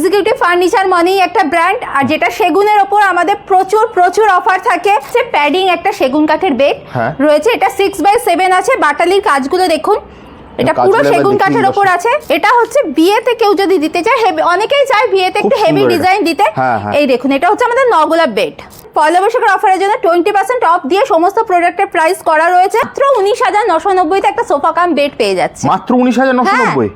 Executive furniture মানেই একটা brand আর যেটা সেগুনের ওপর আমাদের প্রচুর প্রচুর অফার থাকে। সে প্যাডিং একটা সেগুন কাঠের বেড হ্যাঁ। রয়েছে এটা সিক্স বাই সেভেন আছে বাটালির কাজগুলো দেখুন। এটা পুরো সেগুন কাঠের। ওপর আছে। এটা হচ্ছে বিয়েতে কেউ যদি দিতে চায় heavy- অনেকেই চায় বিয়েতে একটু হেভি ডিজাইন দিতে। হ্যাঁ, হ্যাঁ। এই দেখুন এটা হচ্ছে আমাদের নগোলাপ বেড পয়লা বৈশাখের অফারের জন্য টোয়েন্টি পার্সেন্ট অফ দিয়ে সমস্ত প্রোডাক্টের প্রাইস করা রয়েছে। মাত্র উনিশ হাজার নশো নব্বইতে একটা সোফা কাম বেড পেয়ে যাচ্ছে। মাত্র উনিশ হাজার নশো নব্বই?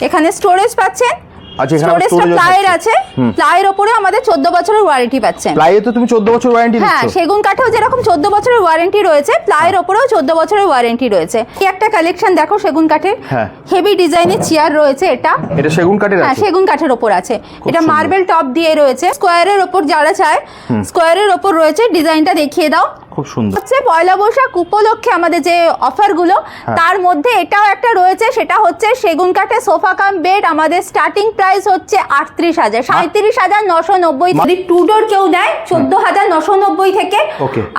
এখানে স্টোরেজ পাচ্ছেন। আচ্ছা, এখানে স্টোরেজটা প্লাইয়ের। আছে। প্লাইয়ের আমাদের চোদ্দ বছরের ওয়ারেন্টি পাচ্ছেন। প্লাইয়ে তো তুমি চোদ্দ বছর ওয়ারেন্টি হ্যাঁ সেগুন কাঠেও যেরকম চোদ্দ বছরের ওয়ারেন্টি রয়েছে প্লাইয়ের চোদ্দ বছরের ওয়ারেন্টি রয়েছে। এই একটা কালেকশন দেখো সেগুন কাঠের। হ্যাঁ। হেভি ডিজাইনের চেয়ার রয়েছে এটা। এটা সেগুন কাঠের হ্যাঁ সেগুন কাঠের ওপর আছে। এটা মার্বেল টপ দিয়ে রয়েছে। স্কোয়ারের ওপর যারা চায় স্কোয়ারের ওপর রয়েছে। ডিজাইনটা দেখিয়ে দাও। খুব সুন্দর। হচ্ছে পয়লা বৈশাখ উপলক্ষে আমাদের যে অফারগুলো হ্যাঁ। তার মধ্যে এটাও একটা রয়েছে সেটা হচ্ছে সেগুন কাঠের সোফা কাম বেড আমাদের স্টার্টিং প্রাইস হচ্ছে আটত্রিশ হাজার সাঁত্রিশ হাজার নশো নব্বই যদি টু ডোর কেউ নেয় চোদ্দ হাজার নশো নব্বই থেকে।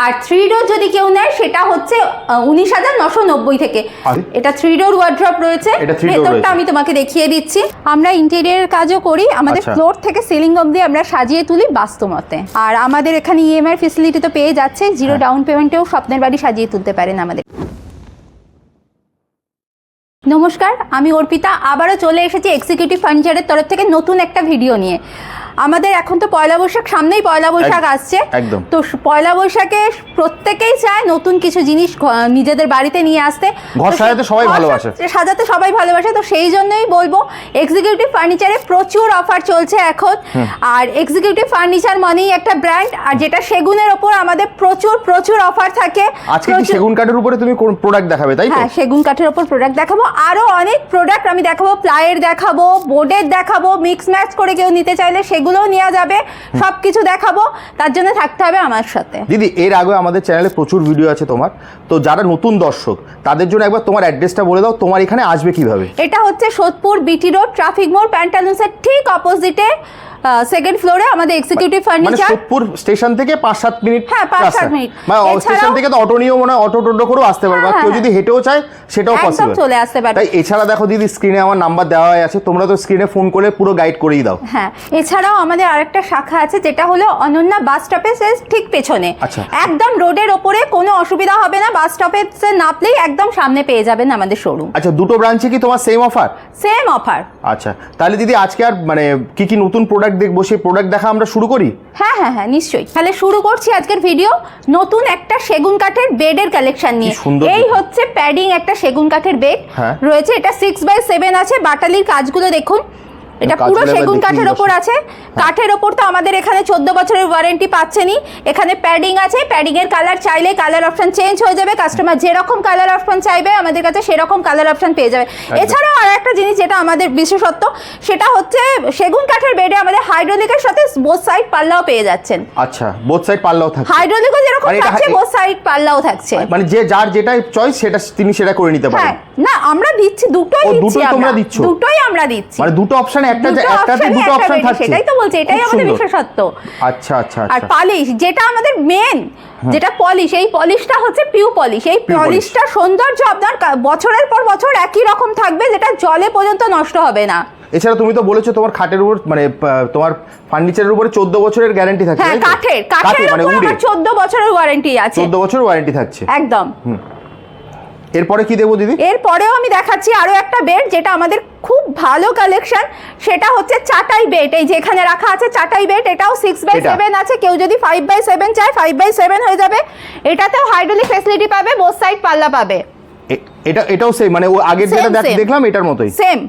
আর থ্রি ডোর যদি কেউ নেয় সেটা হচ্ছে উনিশ হাজার নশো নব্বই থেকে। এটা থ্রি ডোর ওয়ার্ড্রপ রয়েছে। ভেতরটা আমি তোমাকে দেখিয়ে দিচ্ছি। আমরা ইন্টেরিয়ার কাজও করি আমাদের আচ্ছা। ফ্লোর থেকে সিলিং অব্দি আমরা সাজিয়ে তুলি বাস্তবতে আর আমাদের এখানে ইএমআই ফেসিলিটি তো পেয়ে যাচ্ছে জিরো হ্যাঁ। ডাউন পেমেন্টেও স্বপ্নের বাড়ি সাজিয়ে তুলতে পারেন আমাদের। নমস্কার, আমি অর্পিতা। আবারও চলে এসেছি এক্সিকিউটিভ ফার্নিচারের তরফ থেকে নতুন একটা ভিডিও নিয়ে। আমাদের এখন তো পয়লা বৈশাখ সামনেই পয়লা বৈশাখ আসছে। একদম। তো পয়লা বৈশাখে প্রত্যেকেই চায় নতুন কিছু জিনিস নিজেদের বাড়িতে নিয়ে আসতে। ঘর সাজাতে সবাই ভালোবাসে। সাজাতে সবাই ভালোবাসে। তো সেই জন্যই বলব এক্সিকিউটিভ ফার্নিচারে প্রচুর অফার চলছে এখন। আর এক্সিকিউটিভ ফার্নিচার মানেই একটা ব্র্যান্ড আর যেটা সেগুনের ওপর আমাদের প্রচুর প্রচুর অফার থাকে। আজকে কি সেগুন কাঠের উপরে তুমি কোন প্রোডাক্ট দেখাবে তাই তো? হ্যাঁ সেগুন কাঠের ওপর প্রোডাক্ট দেখাবো। আরও অনেক প্রোডাক্ট আমি দেখাবো। প্লাইয়ের দেখাবো বোর্ডের দেখাবো। মিক্স ম্যাচ করে কেউ নিতে চাইলে সেগুলোও নেওয়া যাবে সব কিছু দেখাবো তার জন্য থাকতে হবে আমার সাথে দিদি এর আগে আমাদের চ্যানেলে প্রচুর ভিডিও আছে তোমার তো যারা নতুন দর্শক তাদের জন্য একবার তোমার অ্যাড্রেসটা বলে দাও তোমার এখানে আসবে কীভাবে এটা হচ্ছে সোদপুর বিটি রোড ট্রাফিক মোড় প্যান্টালুন্সের ঠিক অপোজিটে সেকেন্ড ফ্লোরে আমাদের এক্সিকিউটিভ মানে ফার্নিচার সোদপুর স্টেশন থেকে পাঁচ সাত মিনিট হ্যাঁ, পাঁচ রাস্তা। সাত মিনিট। মানে স্টেশন থেকে তো অটো নিয়েও মনে হয় অটো টোটো করেও আসতে পারবে আর হ্যাঁ, কেউ হ্যাঁ। যদি হেঁটেও চায় সেটাও একদম পসিবল চলে আসতে পারবে। তাই এছাড়া দেখো দিদি স্ক্রিনে আমার নাম্বার দেওয়া আছে তোমরা তো স্ক্রিনে ফোন করে পুরো গাইড করেই দাও হ্যাঁ এছাড়াও আমাদের আরেকটা শাখা আছে যেটা হলো অনন্যা বাস স্টপের ঠিক পেছনে। আচ্ছা। একদম রোডের ওপরে কোনো অসুবিধা হবে না বাস স্টপে নাপলেই একদম সামনে পেয়ে যাবেন আমাদের শোরুম আচ্ছা দুটো ব্রাঞ্চে কি তোমার সেম অফার সেম অফার আচ্ছা তাহলে দিদি আজকে আর মানে কি কি নতুন প্রোডাক্ট দেখব সেই প্রোডাক্ট দেখা আমরা শুরু করি? হ্যাঁ হ্যাঁ হ্যাঁ নিশ্চয়ই। তাহলে শুরু করছি আজকের ভিডিও নতুন একটা সেগুন কাঠের বেডের কালেকশন নিয়ে। এই হচ্ছে প্যাডিং একটা সেগুন কাঠের বেড হ্যাঁ। রয়েছে এটা সিক্স বাই সেভেন আছে বাটালির কাজগুলো দেখুন। এটা পুরো সেগুন কাঠের। ওপর আছে। কাঠের ওপর তো আমাদের এখানে চোদ্দ বছরের ওয়ারেন্টি পাচ্ছেনই। এখানে প্যাডিং আছে। প্যাডিং এর কালার চাইলে কালার অপশন চেঞ্জ হয়ে যাবে। কাস্টমার যেরকম কালার অপশন চাইবে আমাদের কাছে সেরকম কালার অপশন পেয়ে যাবে। এছাড়াও আর একটা জিনিস যেটা আমাদের বিশেষত্ব সেটা হচ্ছে সেগুন কাঠের বেডে আমাদের হাইড্রোলিকের সাথে বোথ সাইড পাল্লাও পেয়ে যাচ্ছেন। আচ্ছা বোথ সাইড পাল্লাও থাকে হাইড্রোলিকও যেরকম মানে থাকছে বোথ সাইড পাল্লাও থাকছে। মানে যে যার যেটাই চয়েস সেটা তিনি সেটা করে নিতে হ্যাঁ পারেন না আমরা দিচ্ছি দুটোই দিচ্ছি আমরা। দিচ্ছ? দুটোই আমরা দিচ্ছি। মানে দুটো অপশন একটা একটাতে দুটো অপশন থাকছে। সেটাই তো বলছি এটাই আমাদের। বিশেষত্ব। আচ্ছা আচ্ছা আর আচ্ছা। পালিশ যেটা আমাদের মেন যেটা পলিশ এই পলিশটা হচ্ছে পিউ পলিশ এই পলিশটা সৌন্দর্য আপনার বছরের পর বছর একই রকম থাকবে যেটা জলে পর্যন্ত নষ্ট হবে না। এছাড়া তুমি তো বলেছ তোমার খাটের উপর মানে তোমার ফার্নিচারের উপরে চোদ্দ বছরের গ্যারান্টি থাকছে হ্যাঁ কাঠের কাঠের মানে উপর উডে। আমার চোদ্দ বছরের ওয়ারেন্টি আছে। চোদ্দ বছর ওয়ারেন্টি থাকছে। একদম। এরপরে কি দেবো দিদি? এরপরেও আমি দেখাচ্ছি আরও একটা বেড যেটা আমাদের খুব ভালো কালেকশন সেটা হচ্ছে চাটাই বেড এই যেখানে রাখা আছে চাটাই বেড এটাও সিক্স বাই? সেভেন আছে। কেউ যদি ফাইভ বাই সেভেন চায় ফাইভ বাই সেভেন হয়ে যাবে। এটাতেও হাইড্রোলিক ফেসিলিটি পাবে বোথ সাইড পাল্লা পাবে। এটা এটাও সেম মানে ও আগের যেটা দেখ- দেখলাম এটার মতোই। সেম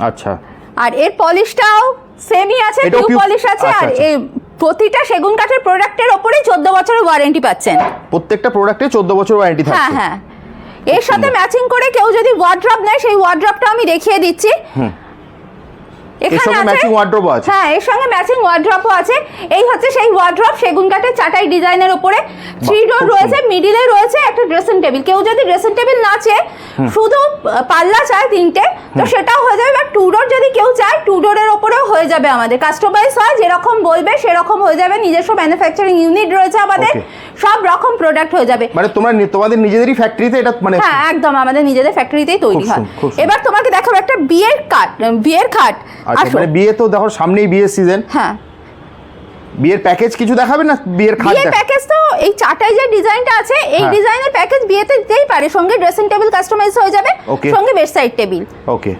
আচ্ছা। আর এর পলিশটাও সেমই আছে pure- পলিশ আছে। আচ্ছা, আর আচ্ছা। এই প্রতিটা সেগুন কাঠের প্রোডাক্টের ওপরেই চোদ্দ বছরের ওয়ারেন্টি পাচ্ছেন। প্রত্যেকটা প্রোডাক্টে চোদ্দ বছর ওয়ারেন্টি থাকে হ্যাঁ হ্যাঁ। এর সাথে ম্যাচিং করে কেউ যদি ওয়ার্ড্রপ নেয় সেই ওয়ার্ড্রপটা আমি দেখিয়ে দিচ্ছি। সঙ্গে ম্যাচিং ওয়ার্ড্রোবও আছে। হ্যাঁ এর সঙ্গে ম্যাচিং ওয়ার্ড্রপও আছে। এই হচ্ছে সেই ওয়ার্ড্রপ সেগুন কাঠের চাটাই ডিজাইনের উপরে। থ্রি ডোর রয়েছে মিডিলে রয়েছে একটা ড্রেসিং টেবিল কেউ যদি ড্রেসিং টেবিল না চেয়ে শুধু পাল্লা চায় তিনটে তো সেটাও হয়ে যাবে। বা টু ডোর যদি কেউ চায় টু ডোরের ওপরেও হয়ে যাবে আমাদের। কাস্টমাইজ হয় যেরকম বলবে সেরকম হয়ে যাবে। নিজস্ব ম্যানুফ্যাকচারিং ইউনিট রয়েছে আমাদের। সব রকম প্রোডাক্ট হয়ে যাবে। মানে তোমরা তোমাদের নিজেদেরই ফ্যাক্টরিতে এটা মানে হ্যাঁ একদম আমাদের নিজেদের ফ্যাক্টরিতেই তৈরি হয়। এবার তোমাকে দেখাবো একটা বিয়ের কাট বিয়ের খাট। আচ্ছা মানে বিয়ে তো দেখো সামনেই বিয়ের সিজন হ্যাঁ। বিয়ের প্যাকেজ কিছু দেখাবে না? বিয়ের খাট বিয়ের প্যাকেজ তো এই চাটাই যে ডিজাইনটা আছে এই। ডিজাইনের প্যাকেজ বিয়েতে দিতেই পারে। সঙ্গে ড্রেসিং টেবিল কাস্টমাইজ হয়ে যাবে সঙ্গে bed side table okay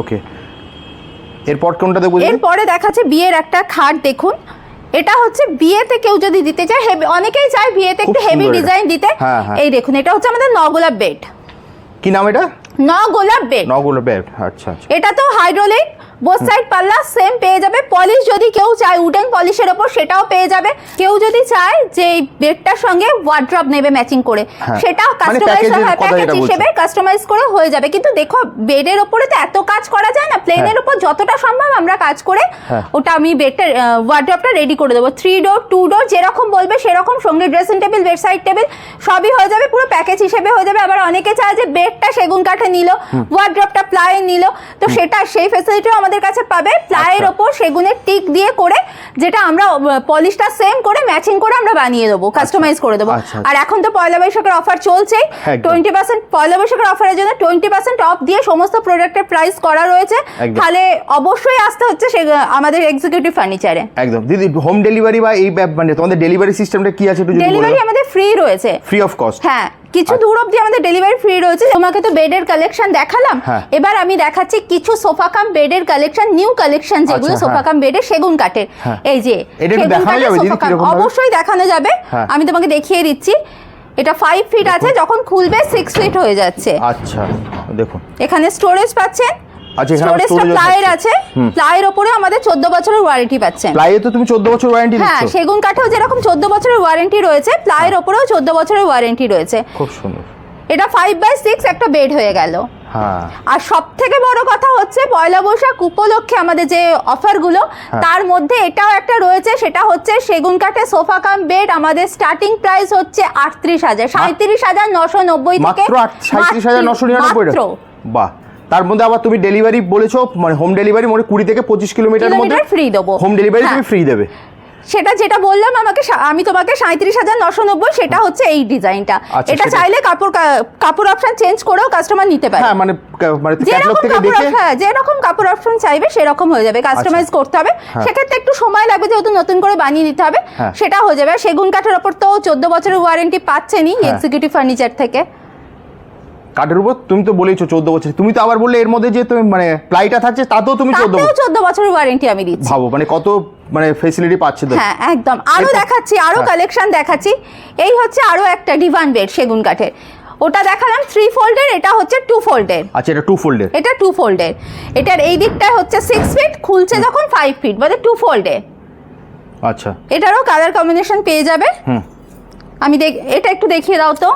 okay এরপর কোনটা দিদি? এরপরে দেখাচ্ছে বিয়ের একটা খাট দেখুন। এটা হচ্ছে বিয়েতে কেউ যদি দিতে চায় হেভি অনেকেই চায় বিয়েতে একটু হেভি ডিজাইন দিতে। হ্যাঁ, হ্যাঁ। এই দেখুন এটা হচ্ছে আমাদের নগোলাপ বেড কি নাম এটা? নগোলাপ বেড নগুলো ব্যাট আচ্ছা আচ্ছা। এটা তো হাইড্রোলিক বোথ সাইড পাল্লা সেম পেয়ে যাবে। পলিশ যদি কেউ চায় উডেন পলিশের ওপর সেটাও পেয়ে যাবে। কেউ যদি চায় যে এই বেডটার সঙ্গে ওয়ার্ড্রপ নেবে ম্যাচিং করে হ্যাঁ। সেটাও মানে কাস্টমাইজ হয় প্যাকেজ হিসেবে কাস্টমাইজ করে হয়ে যাবে। কিন্তু দেখো বেডের ওপরে তো এত কাজ করা যায় না। প্লেনের হ্যাঁ। উপর যতটা সম্ভব আমরা কাজ করে হ্যাঁ। ওটা আমি বেডটা ওয়ার্ড্রপটা রেডি করে দেবো। থ্রি ডোর টু ডোর যেরকম বলবে সেরকম সঙ্গে dressing table bed side table সবই হয়ে যাবে। পুরো প্যাকেজ হিসেবে হয়ে যাবে। আবার অনেকে চায় যে বেডটা সেগুন কাঠে নিল ওয়ার্ড্রপটা প্লাই নিল। তো সেটা সেই ফেসিলিটিও আমাদের কাছে পাবে প্লাইয়ের আচ্ছা। ওপর সেগুনের টিক দিয়ে করে যেটা আমরা পলিশটা সেম করে ম্যাচিং করে আমরা বানিয়ে দেবো কাস্টমাইজ করে দেবো। আচ্ছা, আর এখন তো পয়লা বৈশাখের অফার চলছে টোয়েন্টি পার্সেন্ট পয়লা বৈশাখের অফারের জন্য টোয়েন্টি পার্সেন্ট অফ দিয়ে সমস্ত প্রোডাক্টের প্রাইস করা রয়েছে। তাহলে অবশ্যই আসতে হচ্ছে সে আমাদের এক্সিকিউটিভ ফার্নিচারে একদম। দিদি হোম ডেলিভারি বা এই ব্যাপ- মানে তোমাদের ডেলিভারি সিস্টেমটা কি আছে একটু ডেলিভারি আমাদের ফ্রি রয়েছে। ফ্রি অফ কস্ট হ্যাঁ কিছু দূর অব্দি আমাদের ডেলিভারি ফ্রি রয়েছে। তোমাকে তো বেডের কালেকশন দেখালাম। হ্যাঁ। এবার আমি দেখাচ্ছি কিছু সোফা কাম বেডের কালেকশন নিউ কালেকশন যেগুলো আচ্ছা, সোফা হ্যাঁ। কাম বেডের সেগুন কাঠের হ্যাঁ। এই যে সেগুন কাঠের সোফা কাম। অবশ্যই দেখানো যাবে। হ্যাঁ। আমি তোমাকে দেখিয়ে দিচ্ছি। এটা ফাইভ ফিট আছে যখন খুলবে সিক্স ফিট হয়ে যাচ্ছে। আচ্ছা দেখুন। এখানে স্টোরেজ পাচ্ছেন। আচ্ছা, স্টোরেজটা প্লাইয়ের থাকছে। আছে। প্লাইয়ের ওপরে আমাদের চোদ্দ বছরের ওয়ারেন্টি পাচ্ছেন। প্লাইয়ে তো তুমি চোদ্দ বছর ওয়ারেন্টি হ্যাঁ সেগুন কাঠেও যেরকম চোদ্দ বছরের ওয়ারেন্টি রয়েছে প্লাইয়ের ওপরেও চোদ্দ বছরের ওয়ারেন্টি রয়েছে। খুব সুন্দর। এটা ফাইভ বাই সিক্স একটা বেড হয়ে গেল। হ্যাঁ আর সব থেকে বড় কথা হচ্ছে পয়লা বৈশাখ উপলক্ষে আমাদের যে অফারগুলো হ্যাঁ। তার মধ্যে এটাও একটা রয়েছে সেটা হচ্ছে সেগুন কাঠের সোফা কাম বেড আমাদের স্টার্টিং প্রাইস হচ্ছে আটত্রিশ হাজার সাঁত্রিশ হাজার নশো নব্বই থেকে সাঁত্রিশ হাজার নশো নিরানব্বই বাহ তার মধ্যে আবার তুমি ডেলিভারি বলেছ মানে হোম ডেলিভারি মানে কুড়ি থেকে পঁচিশ কিলোমিটার মধ্যে ফ্রি দেবো। হোম ডেলিভারি হ্যাঁ। তুমি ফ্রি দেবে। সেটা যেটা বললাম আমাকে আমি তোমাকে সাঁত্রিশ হাজার নশো নব্বই সেটা হচ্ছে এই ডিজাইনটা। আচ্ছা, এটা চাইলে কাপড় কাপড় অপশন চেঞ্জ করেও কাস্টমার নিতে পারে। হ্যাঁ মানে মানে যেরকম কাপড় হ্যাঁ যেরকম কাপড় অপশন চাইবে সেরকম হয়ে যাবে কাস্টমাইজ করতে হবে। হ্যাঁ। সেক্ষেত্রে একটু সময় লাগবে যেহেতু নতুন করে বানিয়ে দিতে হবে। হ্যাঁ। সেটা হয়ে যাবে। সেগুন কাঠের ওপর তো চোদ্দ বছরের ওয়ারেন্টি পাচ্ছেনই। এক্সিকিউটিভ ফার্নিচার থেকে। কাঠের উপর? তুমি তো বলেছ চোদ্দ বছর তুমি তো আবার বললে এর মধ্যে যে তুমি মানে প্লাইটা থাকছে তাতেও তুমি চোদ্দ তাতেও চোদ্দ বছরের ওয়ারেন্টি আমি দিচ্ছি। ভাবো মানে কত মানে ফেসিলিটি পাচ্ছে তো। হ্যাঁ একদম। আরও দেখাচ্ছি আরও হ্যাঁ। কালেকশন দেখাচ্ছি। এই হচ্ছে আরও একটা ডিভান বেড সেগুন কাঠের। ওটা দেখালাম থ্রি ফোল্ডের এটা হচ্ছে টু ফোল্ডের আচ্ছা এটা টু ফোল্ডের এটা টু ফোল্ডের এটার এই দিকটায় হচ্ছে সিক্স ফিট খুলছে যখন ফাইভ ফিট মানে টু ফোল্ডে আচ্ছা। এটারও কালার কম্বিনেশন পেয়ে যাবে। হুম। আমি দেখ এটা একটু দেখিয়ে দাও তো।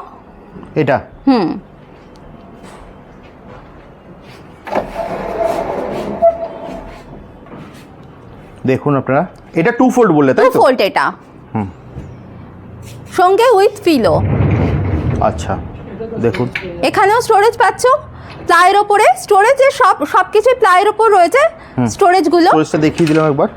এটা? হুম। দেখুন আপনারা। এটা টু ফোল্ড বললে তাই তো? ফোল্ড এটা। হুম। সঙ্গে উইথ ফিলো আচ্ছা দেখুন। এখানেও স্টোরেজ পাচ্ছ। প্লাইয়ের ওপরে স্টোরেজ সব সবকিছু প্লাইয়ের ওপর রয়েছে স্টোরেজগুলো স্টোরেজটা দেখিয়ে দিলাম একবার।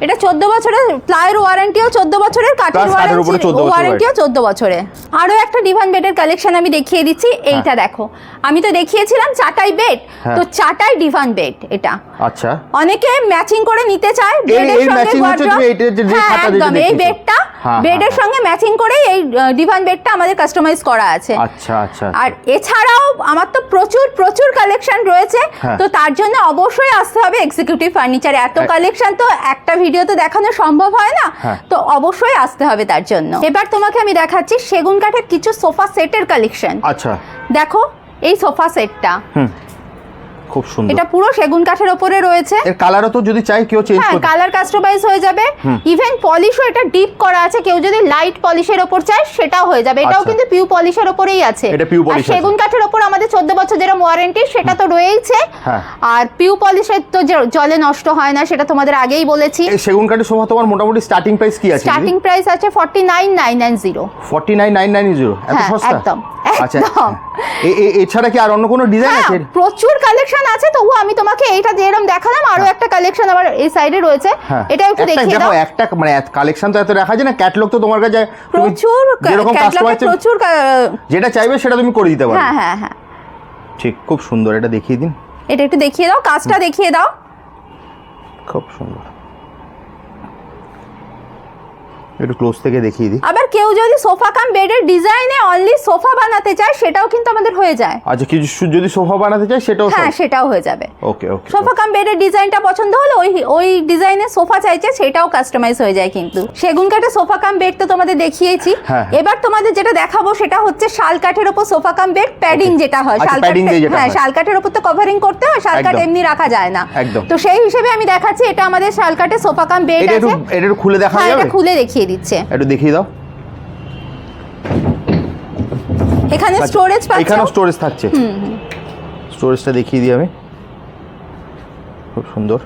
এটা চোদ্দ বছরের প্লাইয়ের ওয়ারেন্টিও চোদ্দ বছরের কাঠের 14 ওয়ারেন্টিও চোদ্দ বছরে আরও একটা ডিভান বেডের কালেকশন আমি দেখিয়ে দিচ্ছি এইটা দেখো। আমি তো দেখিয়েছিলাম চাটাই বেড হ্যাঁ। তো চাটাই ডিভান বেড এটা। আচ্ছা। অনেকে ম্যাচিং করে নিতে চায় বেডের সঙ্গে হ্যাঁ, একদম এই বেডটা হ্যাঁ, বেডের হ্যাঁ, সঙ্গে ম্যাচিং করেই এই ডিভান বেডটা আমাদের কাস্টমাইজ করা আছে। আচ্ছা আচ্ছা আর এছাড়াও আমার তো প্রচুর প্রচুর কালেকশন রয়েছে। হ্যাঁ। তো তার জন্য অবশ্যই আসতে হবে এক্সিকিউটিভ ফার্নিচার এত হ্যাঁ। কালেকশন তো একটা ভিডিওতে দেখানো সম্ভব হয় না হ্যাঁ। তো অবশ্যই আসতে হবে তার জন্য। এবার তোমাকে আমি দেখাচ্ছি সেগুন কাঠের কিছু সোফা সেটের কালেকশন আচ্ছা। দেখো এই সোফা সেটটা। খুব সুন্দর। এটা পুরো সেগুন কাঠের ওপরে রয়েছে। এর কালারও তো যদি চাই কেউ চেঞ্জ করতে কালার কাস্টমাইজ হয়ে যাবে। ইভেন পলিশও এটা ডিপ করা আছে। কেউ যদি লাইট পলিশের ওপর চায় সেটাও হয়ে যাবে। এটাও আচ্ছা। কিন্তু পিউ পলিশের ওপরেই আছে। এটা polish আর সেগুন কাঠের উপর আমাদের চোদ্দ বছর যেরকম ওয়ারেন্টি সেটা তো রয়েইছে। হ্যাঁ। আর পিউ পলিশের তো জলে নষ্ট হয় না সেটা তোমাদের আগেই বলেছি। এই সেগুন কাঠের সোফা তোমার মোটামুটি স্টার্টিং প্রাইস কি আছে? স্টার্টিং প্রাইস আছে forty nine nine nine zero forty nine nine nine zero এত হ্যাঁ, সস্তা? একদম, আচ্ছা। এছাড়া কি আর অন্য কোনো ডিজাইন হ্যাঁ আছে? প্রচুর কালেকশন কালেকশন আছে তবু আমি তোমাকে এইটা যেরকম দেখালাম আরও একটা কালেকশন আমার এই সাইডে রয়েছে। হ্যাঁ এটা একটু দেখিয়ে দেখো দাও। একটা মানে কালেকশন তো এত রাখা যায় না ক্যাটলগ তো তোমার কাছে প্রচুর প্রচুর যেটা চাইবে সেটা তুমি করে দিতে পারো হ্যাঁ হ্যাঁ হ্যাঁ। ঠিক খুব সুন্দর এটা দেখিয়ে দিন। এটা একটু দেখিয়ে দাও কাজটা দেখিয়ে দাও। খুব সুন্দর। একটু ক্লোজ থেকে দেখিয়ে দিই। আবার কেউ যদি সোফা কাম বেডের ডিজাইনে অনলি সোফা বানাতে চায় সেটাও কিন্তু আমাদের হয়ে যায়। আচ্ছা কিছু যদি সোফা বানাতে চাই সেটাও হ্যাঁ সেটাও হয়ে যাবে। ওকে ওকে সোফা কাম বেডের ডিজাইনটা পছন্দ হলে ওই ওই ডিজাইনের সোফা চাইছে সেটাও কাস্টমাইজ হয়ে যায় কিন্তু। সেগুন কাঠের সোফা কাম বেড তো তোমাদের দেখিয়েছি। হ্যাঁ। এবার তোমাদের যেটা দেখাবো সেটা হচ্ছে শাল কাঠের ওপর সোফা কাম বেড প্যাডিং যেটা হয়। আচ্ছা, শাল যেটা হ্যাঁ শাল কাঠের ওপর তো কভারিং করতে হয় শাল কাঠ এমনি রাখা যায় না। একদম। তো সেই হিসেবে আমি দেখাচ্ছি এটা আমাদের শাল কাঠের সোফা কাম বেড আছে। এটা খুলে দেখা হ্যাঁ যাবে? এটা খুলে দেখিয়ে দিচ্ছে। একটু দেখিয়ে দাও। এখানে স্টোরেজ পাচ্ছ? এখানেও স্টোরেজ থাকছে। স্টোরেজটা দেখিয়ে দিই আমি। খুব সুন্দর।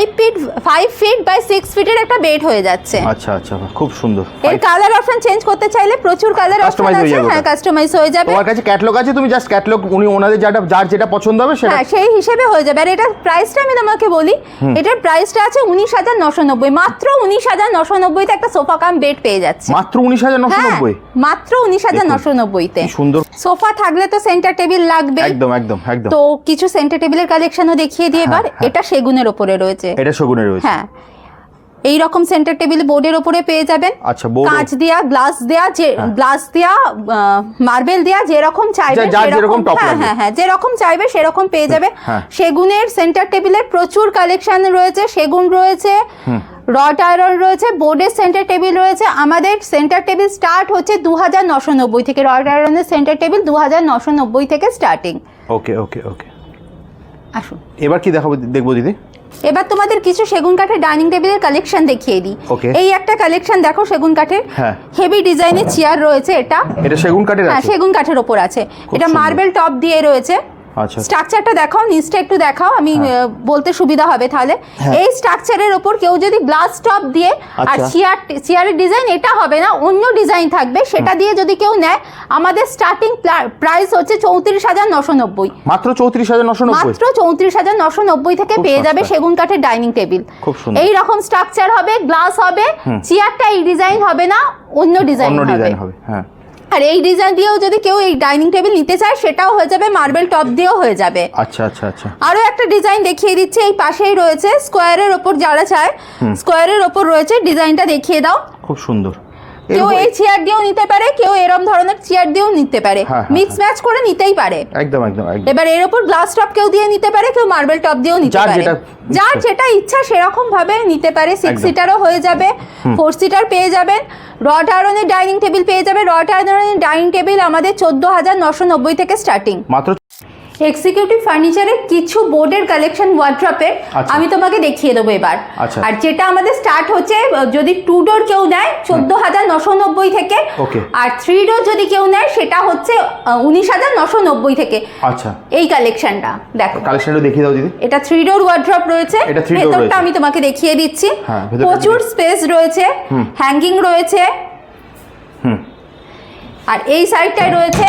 Five feet five feet by six ফিটের একটা বেড হয়ে যাচ্ছে। আচ্ছা আচ্ছা খুব সুন্দর। এর কালার অপশন চেঞ্জ করতে চাইলে প্রচুর কালার অপশন আছে হ্যাঁ কাস্টমাইজ হয়ে যাবে। তোমার কাছে ক্যাটলগ আছে তুমি জাস্ট ক্যাটলগ উনি ওনাদের যেটা যার যেটা পছন্দ হবে সেটা হ্যাঁ সেই হিসেবে হয়ে যাবে। আর এটার প্রাইসটা আমি তোমাকে বলি এটার প্রাইসটা আছে উনিশ হাজার নশো নব্বই। মাত্র উনিশ হাজার নশো নব্বইতে একটা সোফা কাম বেড পেয়ে যাচ্ছে। মাত্র উনিশ হাজার নশো হ্যাঁ নব্বই? মাত্র উনিশ হাজার নশো নব্বইতে। সুন্দর। সোফা থাকলে তো সেন্টার টেবিল লাগবে। একদম একদম একদম। তো কিছু সেন্টার টেবিলের কালেকশনও দেখিয়ে দিয়ে এবার। হ্যাঁ। এটা সেগুনের ওপরে রয়েছে। এটা শগুনে রয়েছে। হ্যাঁ। এই রকম সেন্টার টেবিল বোর্ডের ওপরে পেয়ে যাবেন। আচ্ছা, কাঁচ দেয়া গ্লাস দেয়া যে গ্লাস দেয়া মার্বেল দেয়া যেরকম চাইবে যেরকম হ্যাঁ হ্যাঁ হ্যাঁ যেরকম চাইবে সেরকম পেয়ে যাবে। হ্যাঁ। সেগুনের সেন্টার টেবিলের প্রচুর কালেকশন রয়েছে সেগুন রয়েছে রড আয়রন রয়েছে বোর্ডের সেন্টার টেবিল রয়েছে। আমাদের সেন্টার টেবিল স্টার্ট হচ্ছে দু হাজার নশো নব্বই থেকে রড আয়রনের সেন্টার টেবিল দু হাজার নশো নব্বই থেকে স্টার্টিং ওকে ওকে ওকে আসুন। এবার কি দেখাবো দেখব দিদি? এবার তোমাদের কিছু সেগুন কাঠের ডাইনিং টেবিলের কালেকশন দেখিয়ে দিই। এই একটা কালেকশন দেখো সেগুন কাঠের। হ্যাঁ। হেভি ডিজাইনের চেয়ার রয়েছে এটা। এটা সেগুন কাঠের হ্যাঁ সেগুন কাঠের ওপর আছে। এটা মার্বেল টপ দিয়ে রয়েছে। আচ্ছা। স্ট্রাকচারটা দেখাও নিচটা একটু দেখাও আমি বলতে সুবিধা হবে তাহলে। হ্যাঁ। এই স্ট্রাকচারের ওপর কেউ যদি গ্লাস টপ দিয়ে আর। চেয়ার চেয়ারের ডিজাইন এটা হবে না অন্য ডিজাইন থাকবে সেটা দিয়ে যদি কেউ নেয় আমাদের স্টার্টিং প্রাইস হচ্ছে চৌত্রিশ হাজার নশো নব্বই। মাত্র চৌত্রিশ হাজার নশো মাত্র চৌত্রিশ হাজার নশো নব্বই থেকে পেয়ে যাবে সেগুন কাঠের ডাইনিং টেবিল এই রকম স্ট্রাকচার হবে গ্লাস হবে চেয়ারটা এই ডিজাইন হবে না অন্য ডিজাইন হবে। ডিজাইন হবে হ্যাঁ। আর এই ডিজাইন দিয়েও যদি কেউ এই ডাইনিং টেবিল নিতে চায় সেটাও হয়ে যাবে মার্বেল টপ দিয়েও হয়ে যাবে। আচ্ছা আচ্ছা আচ্ছা। আরও একটা ডিজাইন দেখিয়ে দিচ্ছি এই পাশেই রয়েছে স্কোয়ারের ওপর যারা চায় স্কোয়ারের ওপর রয়েছে ডিজাইনটা দেখিয়ে দাও। খুব সুন্দর। কেউ এই চেয়ার দিয়েও নিতে পারে কেউ এরম ধরনের চেয়ার দিয়েও নিতে পারে। হ্যাঁ, হ্যাঁ, মিক্স ম্যাচ করে নিতেই পারে। একদম একদম এবার এর ওপর গ্লাস টপ কেউ দিয়ে নিতে পারে কেউ মার্বেল টপ দিয়েও নিতে যার পারে। যেটা যার যেটা ইচ্ছা সেরকম ভাবে নিতে পারে সিক্স সিটারও হয়ে যাবে ফোর সিটার পেয়ে যাবেন। রড আয়রনের ডাইনিং টেবিল পেয়ে যাবে। রড আয়রনের ডাইনিং টেবিল আমাদের চোদ্দ হাজার নশো নব্বই থেকে স্টার্টিং মাত্র এক্সিকিউটিভ ফার্নিচারের কিছু বোর্ডের কালেকশন ওয়ার্ড্রপের। আমি তোমাকে দেখিয়ে দেবো এবার। আচ্ছা। আর যেটা আমাদের স্টার্ট হচ্ছে যদি টু ডোর কেউ নেয় চোদ্দ হাজার নশো নব্বই থেকে। আর থ্রি ডোর যদি কেউ নেয় সেটা হচ্ছে উনিশ হাজার নশো নব্বই থেকে। আচ্ছা। এই কালেকশনটা দেখো। কালেকশনটা দেখিয়ে দাও দিদি। এটা থ্রি ডোর ওয়ার্ড্রপ রয়েছে। ভেতরটা আমি তোমাকে দেখিয়ে দিচ্ছি। হ্যাঁ, প্রচুর স্পেস রয়েছে। হ্যাঙ্গিং রয়েছে। আর এই সাইডটায় রয়েছে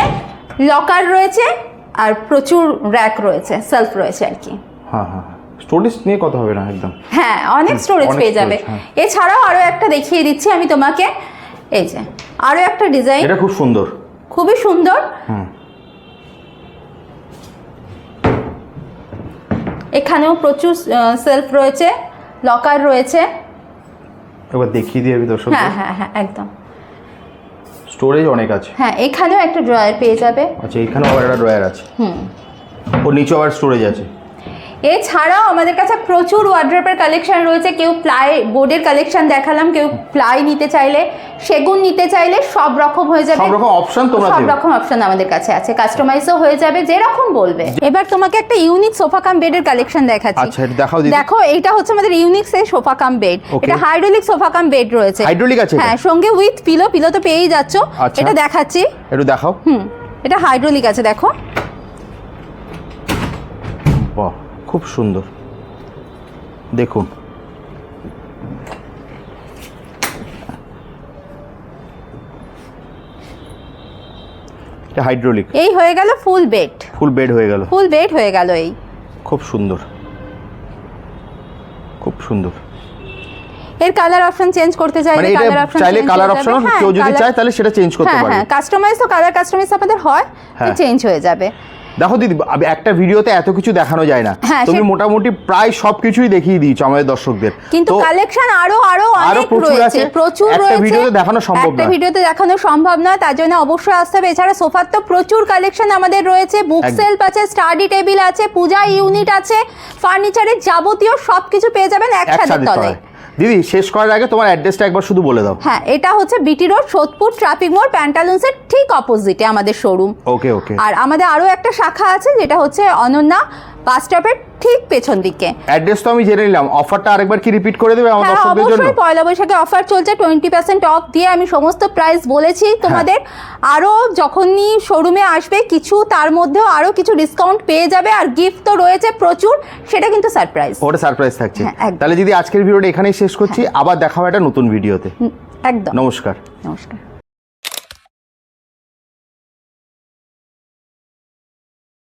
লকার রয়েছে। আর প্রচুর র্যাক রয়েছে সেলফ রয়েছে আর কি। হ্যাঁ হ্যাঁ স্টোরেজ নিয়ে কথা হবে না একদম। হ্যাঁ অনেক স্টোরেজ পেয়ে যাবে। হ্যাঁ। এছাড়াও আরও একটা দেখিয়ে দিচ্ছি আমি তোমাকে। এই যে আরও একটা ডিজাইন এটা খুব সুন্দর। খুবই সুন্দর। হুম। এখানেও প্রচুর সেলফ রয়েছে লকার রয়েছে। এবার দেখিয়ে দিয়ে আমি দর্শক হ্যাঁ হ্যাঁ হ্যাঁ একদম। স্টোরেজ অনেক আছে। হ্যাঁ এখানেও একটা ড্রয়ার পেয়ে যাবে। আচ্ছা এখানেও আবার একটা ড্রয়ার আছে। হুম। ও নিচে আবার স্টোরেজ আছে। এছাড়াও আমাদের কাছে প্রচুর ওয়ার্ড্রপের কালেকশন রয়েছে। কেউ প্লাই বোর্ডের কালেকশন দেখালাম কেউ প্লাই নিতে চাইলে সেগুন নিতে চাইলে সব রকম হয়ে যাবে। সব রকম অপশন তোমরা সব রকম অপশন আমাদের কাছে আছে। কাস্টমাইজও হয়ে যাবে যেরকম বলবে। এবার তোমাকে একটা ইউনিক সোফা কাম বেডের কালেকশন দেখাচ্ছি। আচ্ছা, এটা দেখাও দিদি। দেখো এটা হচ্ছে আমাদের ইউনিক সে সোফা কাম বেড এটা হাইড্রোলিক সোফা কাম বেড রয়েছে। Hydraulic আছে হ্যাঁ সঙ্গে উইথ পিলো পিলো তো পেয়েই যাচ্ছ। আচ্ছা। এটা দেখাচ্ছি। একটু দেখাও। হুম এটা হাইড্রোলিক আছে দেখো। বাহ। খুব সুন্দর। দেখুন। এটা হাইড্রোলিক এই হয়ে গেল ফুল বেড ফুল বেড হয়ে গেল। ফুল বেড হয়ে গেল এই। খুব সুন্দর। খুব সুন্দর। এর কালার অপশন চেঞ্জ করতে চাইলে মানে কালার অপশন চাইলে কালার অপশন কেউ যদি চায় তাহলে সেটা চেঞ্জ করতে হ্যাঁ হ্যাঁ কাস্টমাইজ তো কালার কাস্টমাইজ আপনাদের হয় হ্যাঁ। চেঞ্জ হয়ে যাবে। দেখো দিদি একটা ভিডিওতে এত কিছু দেখানো যায় না হ্যাঁ, তুমি মোটামুটি প্রায় সব কিছুই দেখিয়ে দিয়েছ আমাদের দর্শকদের কিন্তু কালেকশন আরও আরও আরও প্রচুর রয়েছে আছে। প্রচুর একটা রয়েছে ভিডিওতে দেখানো সম্ভব একটা নয়। ভিডিওতে দেখানো সম্ভব নয় তার জন্য অবশ্যই আসতে হবে এছাড়া সোফার তো প্রচুর কালেকশন আমাদের রয়েছে বুক সেলফ আছে স্টাডি টেবিল আছে পূজা ইউনিট আছে ফার্নিচারের যাবতীয় সবকিছু পেয়ে যাবেন একসাথে তলায়। দিদি শেষ করার আগে তোমার অ্যাড্রেসটা একবার শুধু বলে দাও। হ্যাঁ এটা হচ্ছে বিটি রোড সোদপুর ট্রাফিক মোড় প্যান্টালুন্সের ঠিক অপোজিটে আমাদের শোরুম ওকে ওকে আর আমাদের আরও একটা শাখা আছে যেটা হচ্ছে অনন্যা বাস স্টপের ঠিক পেছন দিকে। অ্যাড্রেস তো আমি জেনে নিলাম। অফারটা আরেকবার কি রিপিট করে দেবে আমার হ্যাঁ দর্শকদের জন্য? অবশ্যই পয়লা বৈশাখে অফার চলছে টোয়েন্টি পার্সেন্ট অফ দিয়ে আমি সমস্ত প্রাইস বলেছি। হ্যাঁ। তোমাদের আরও যখনই শোরুমে আসবে কিছু তার মধ্যেও আরও কিছু ডিসকাউন্ট পেয়ে যাবে আর গিফট তো রয়েছে প্রচুর সেটা কিন্তু সারপ্রাইজ ওটা সারপ্রাইজ থাকছে। হ্যাঁ, তাহলে দিদি আজকের ভিডিওটা এখানেই শেষ করছি আবার দেখা হবে একটা নতুন ভিডিওতে একদম। নমস্কার। নমস্কার।